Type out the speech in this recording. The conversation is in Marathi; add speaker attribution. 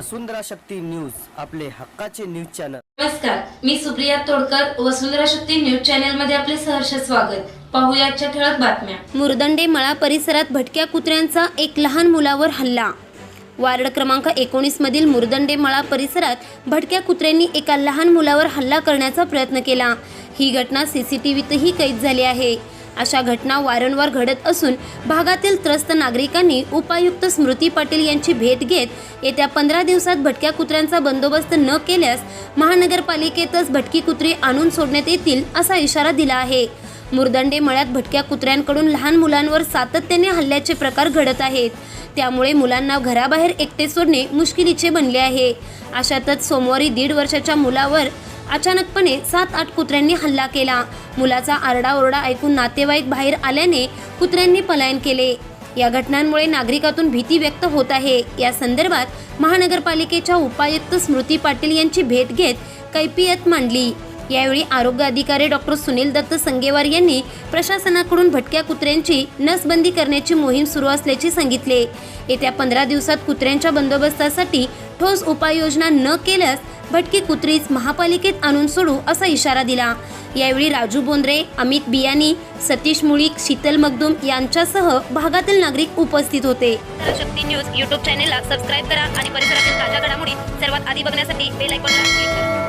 Speaker 1: वसुंधरा शक्ती न्यूज आपले हक्काचे न्यूज चॅनल.
Speaker 2: नमस्कार मी सुप्रिया तोडकर वसुंधरा शक्ती न्यूज चॅनलमध्ये आपले सहर्ष स्वागत. पाहूया आजच्या ठळक बातम्या.
Speaker 3: मुरदंडे मळा परिसरात भटक्या कुत्र्यांचा एक लहान मुलावर हल्ला. वार्ड क्रमांक एकोणीस मधील मुरदंडे मळा परिसरात भटक्या कुत्र्यांनी एका लहान मुलावर हल्ला करण्याचा प्रयत्न केला. ही घटना सीसीटीव्हीतही कैद झाली आहे. अशा घटना वारंवार घडत असून भागातील त्रस्त नागरिकांनी उपायुक्त स्मृती पाटील यांची भेट घेत येत्या पंधरा दिवसात भटक्या कुत्र्यांचा बंदोबस्त न केल्यास महानगरपालिकेतच भटकी कुत्री आणून सोडण्यात येतील असा इशारा दिला आहे. मुरदंडे मळ्यात भटक्या कुत्र्यांकडून लहान मुलांवर सातत्याने हल्ल्याचे प्रकार घडत आहेत. त्यामुळे मुलांना घराबाहेर एकटे सोडणे मुश्किलीचे बनले आहे. अशातच सोमवारी दीड वर्षाच्या मुलावर अचानकपणे सात आठ कुत्र्यांनी हल्ला केला. मुलाचा आरडाओरडा ऐकून नातेवाईक बाहेर आल्याने कुत्र्यांनी पलायन केले. या घटनांमुळे नागरिकातून भीती व्यक्त होत आहे. या संदर्भात महानगरपालिकेच्या उपायुक्त स्मृती पाटील यांची भेट घेत कैफियत मांडली. यावेळी आरोग्य अधिकारी डॉक्टर सुनील दत्त संगेवार यांनी प्रशासनाकडून भटक्या कुत्र्यांची नसबंदी करण्याची मोहीम सुरू असल्याचे सांगितले. येत्या पंधरा दिवसात कुत्र्यांच्या बंदोबस्तासाठी ठोस उपाययोजना न केल्यास भटकी कुत्रीच महापालिकेत आणून सोडू असा इशारा दिला. यावेळी राजू बोंद्रे अमित बियानी सतीश मुळीक शीतल मगदुम यांच्यासह भागातील नागरिक उपस्थित होते. शक्ती न्यूज युट्यूब चॅनेलला सबस्क्राईब करा आणि परिसरातील ताज्या घडामोडी सर्वात आधी बघण्यासाठी बेल आयकॉनला क्लिक करा.